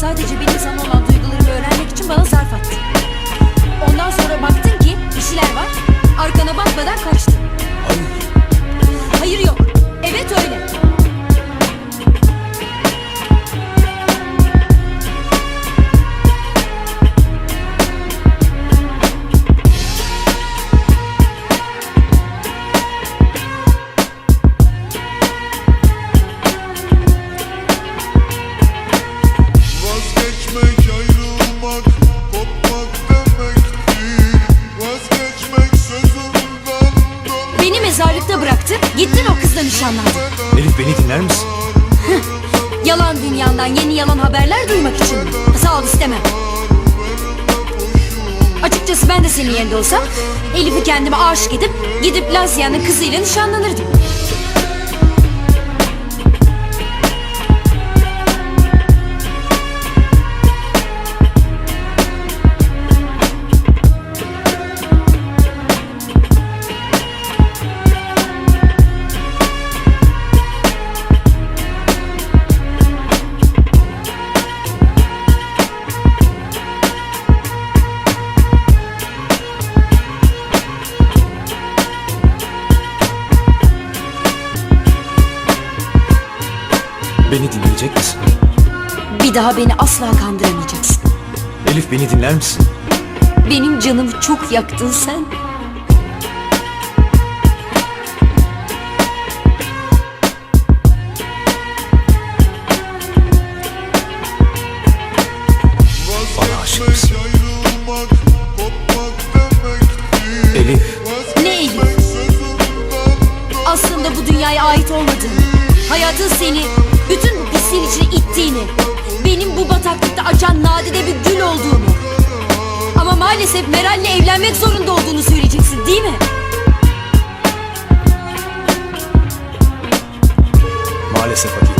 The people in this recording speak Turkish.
Sadece benim sana olan duygularımı öğrenmek için bana zarf attın. Ondan sonra baktın ki bir şeyler var. Arkana bakmadan kaçtın. Bıraktın. Gittin o kızla nişanlandın. Elif beni dinler misin? Yalan dünyandan yeni yalan haberler duymak için mi? Sağ ol istemem. Açıkçası ben de senin yerinde olsam Elif'i kendime aşık edip gidip Lazia'nın kızıyla nişanlanırdım. Beni dinleyecek misin? Bir daha beni asla kandıramayacaksın. Elif beni dinler misin? Benim canımı çok yaktın sen. Bana aşık Vazgeçmek mısın? ayrılmak kopmak demek değil Elif. Ne Elif? Aslında bu dünyaya ait olmadığını, hayatın seni ittiğini, benim bu bataklıkta açan nadide bir gül olduğumu. Ama maalesef Meral'le evlenmek zorunda olduğunu söyleyeceksin değil mi? Maalesef Hatice.